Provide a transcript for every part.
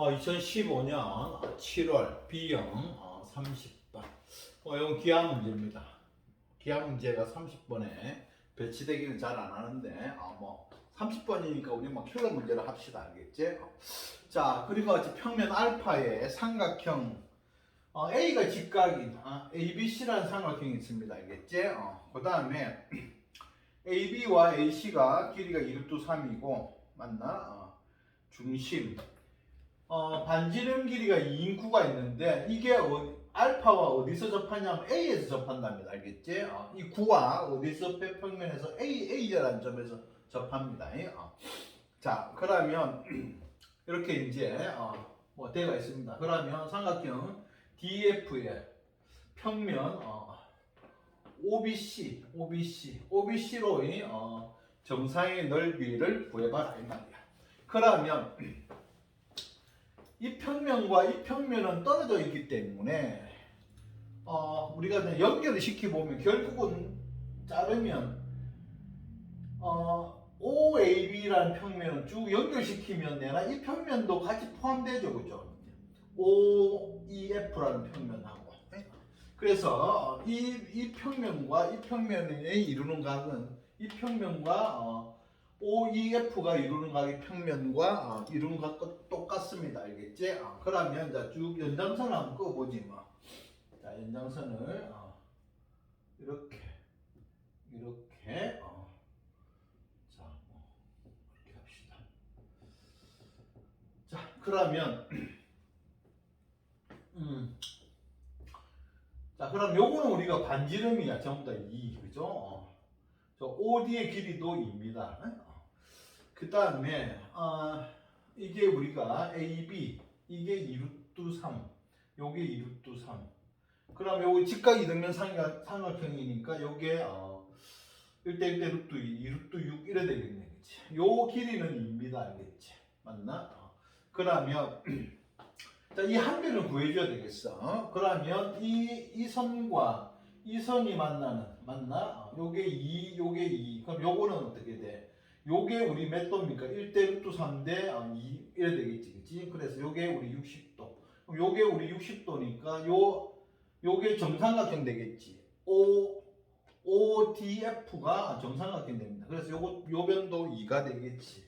어, 2015년 7월 B형 어, 30번. 어, 이건 기하 문제입니다. 기하 문제가 30번에 배치되기는 잘 안 하는데, 어, 뭐, 30번이니까 우리 뭐 킬러 문제를 합시다. 알겠지? 어. 자, 그리고 같이 평면 알파의 삼각형, 어, A가 직각인, 어, ABC라는 삼각형이 있습니다. 알겠지? 어, 그 다음에 AB와 AC가 길이가 2루트 3이고, 맞나? 어, 중심, 어, 반지름 길이가 2인구가 있는데 이게 어, 알파와 어디서 접하냐면 A에서 접한답니다. 알겠지? 어, 이 구와 어디서 평면에서 A, A라는 점에서 접합니다. 예? 어. 자, 그러면 이렇게 이제 어, 뭐 대가 있습니다. 그러면 삼각형 DF의 평면 어, OBC, OBC, OBC로 이 어, 정상의 넓이를 구해봐라 이 말이야. 그러면 이 평면과 이 평면은 떨어져 있기 때문에 어, 우리가 연결을 시켜보면 결국은 자르면 어, OAB라는 평면을 쭉 연결시키면 내가 이 평면도 같이 포함되죠 그죠? OEF라는 평면하고. 그래서 이, 이 평면과 이 평면에 이루는 각은 이 평면과 어, OEF가 이루는 각의 평면과 어, 이루는 각과 똑같습니다. 알겠지? 어, 그러면 자, 쭉 연장선을 한번 그어보지 뭐. 자, 연장선을 어, 이렇게 이렇게 어. 자, 뭐, 이렇게 합시다. 자, 그러면 음. 자, 그럼 요거는 우리가 반지름이야. 전부 다 2, 그죠? 어. 저 OD의 길이도 2입니다. 그 다음에 어, 이게 우리가 AB 이게 2루트 3 요게 2루트 3 그럼 요거 직각 이등면 삼각, 삼각형이니까 요게 어, 1대 1대 루트 2 2루트 6 이래 되겠네 그치 요 길이는 2입니다 알겠지 맞나? 어. 그러면 자, 이 한 변을 구해줘야 되겠어 어? 그러면 이, 이 선과 이 선이 만나는 맞나? 어, 요게 2 요게 2 그럼 요거는 어떻게 돼? 요게 우리 몇 도입니까? 1대 루트 3대 2 이래 되겠지, 그치? 그래서 요게 우리 60도. 그럼 요게 우리 60도니까 요 요게 정삼각형 되겠지. O ODF가 정삼각형 됩니다. 그래서 요거 요 변도 2가 되겠지.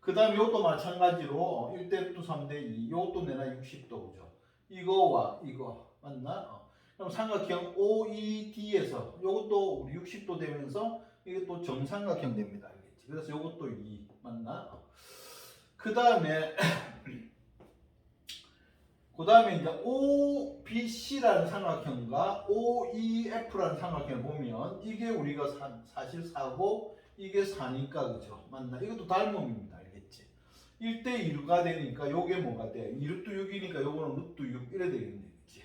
그 다음 요것도 마찬가지로 1대 루트 3대 2. 요것도 내나 60도 그죠? 이거와 이거 맞나? 어. 그럼 삼각형 OED에서 요것도 우리 60도 되면서 이게 또 정삼각형 됩니다. 그래서 요것도 2 맞나? 그 다음에 그 다음에 이제 OBC라는 삼각형과 OEF라는 삼각형을 보면 이게 우리가 사, 사실 4고 이게 4니까 그죠? 맞나? 이것도 닮음입니다. 알겠지? 1대 2가 되니까 요게 뭐가 돼? 2루트 6이니까 요거는 루트 6 이래 되겠네. 그치?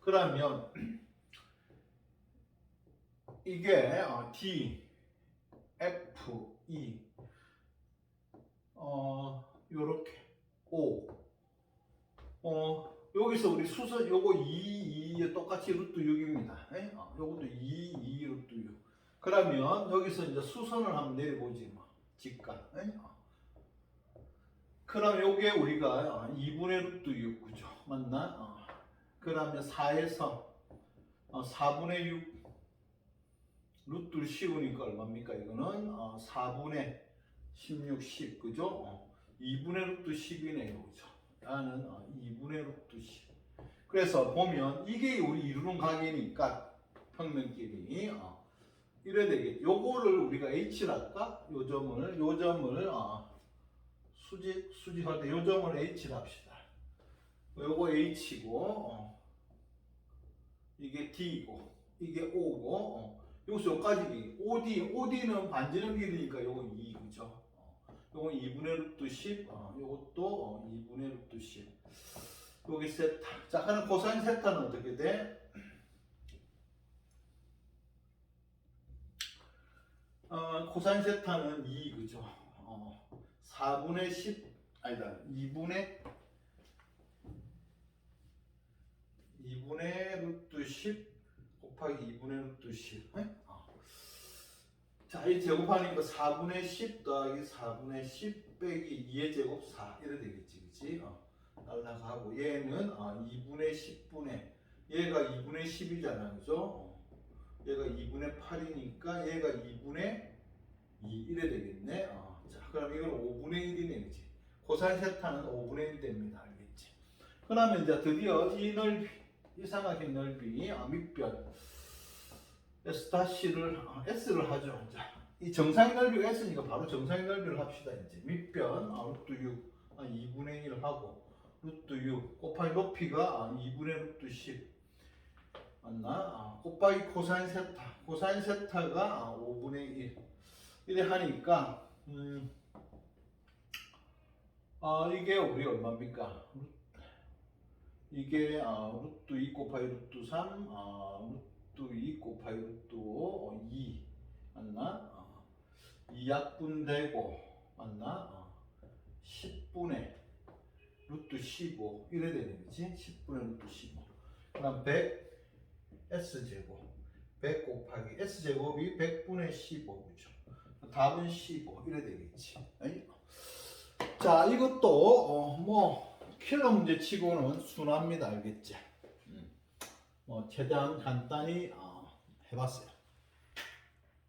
그러면 이게 어, D, F, E 어 요렇게 O 어 여기서 우리 수선 요거 2, 2 똑같이 루트 6입니다. 에? 어, 요것도 2, 2 루트 6. 그러면 여기서 이제 수선을 한번 내려보지 뭐 직각. 에? 어. 그럼 요게 우리가 2분의 루트 6 그죠? 맞나? 어. 그러면 4에서 어, 4분의 6 루트를 씌우니까 얼마입니까? 이거는 어, 4분의 16, 10 그죠? 어, 2분의 루트 10이네요 그죠? 나는 어, 2분의 루트 10 그래서 보면 이게 우리 이루는 각이니까 평면끼리 어, 이래야 되겠죠 요거를 우리가 H라 할까? 요 점을 요 점을 어, 수직 수직할 때 요 점을 H라 합시다 요거 H고 어, 이게 D고 이게 O고 어, 여기서 여기까지 OD, OD는 반지름 길이니까 요거 2 그죠? 어, 요거 2분의 루트 10, 어, 요것도 어, 2분의 루트 10. 여기 세타. 자, 그럼 코사인 세타는 어떻게 돼? 어, 코사인 세타는 2 그죠? 어, 4분의 10 아니다 2분의 2분의 루트 10 곱하기 2분의 루트 10. 네? 어. 자, 이 제곱하니까 4분의 10 더하기 4분의 10 빼기 2의 제곱 4 이래 되겠지, 그치? 어. 날라가고 얘는 아, 2분의 10분의 얘가 2분의 10이잖아 그죠? 어. 얘가 2분의 8이니까 얘가 2분의 2 이래 되겠네 어. 자 그럼 이건 5분의 1이네 그지? 코사인 세타는 5분의 1 됩니다 알겠지? 그러면 이제 드디어 이 넓이 이 삼각형 넓이 아, 밑변. S 다시를 아, S를 하죠. 자, 이 정상의 넓이가 S니까 바로 정상의 넓이를 합시다. 이제 밑변 아, 루트 6 아, 2분의 1 하고 루트 6 곱하기 높이가 아, 2분의 루트 10 맞나? 아, 곱하기 코사인 세타. 코사인 세타가 아, 5분의 1 이래 하니까 음, 아, 이게 우리 얼마입니까? 이게 아, 루트 2 곱하기 루트 3 아, 루트 2 곱하기 루트 2 맞나? 아, 2약분 되고 맞나? 아, 10분의 루트 15 이래 되는 거지? 10분의 루트 15 그다음 100 S제곱. 100 곱하기 S제곱이 100분의 15죠? 답은 15 이래 되겠지? 자 이것도 어, 뭐 킬러 문제 치고는 순합니다. 알겠지? 음. 뭐 최대한 간단히 어, 해봤어요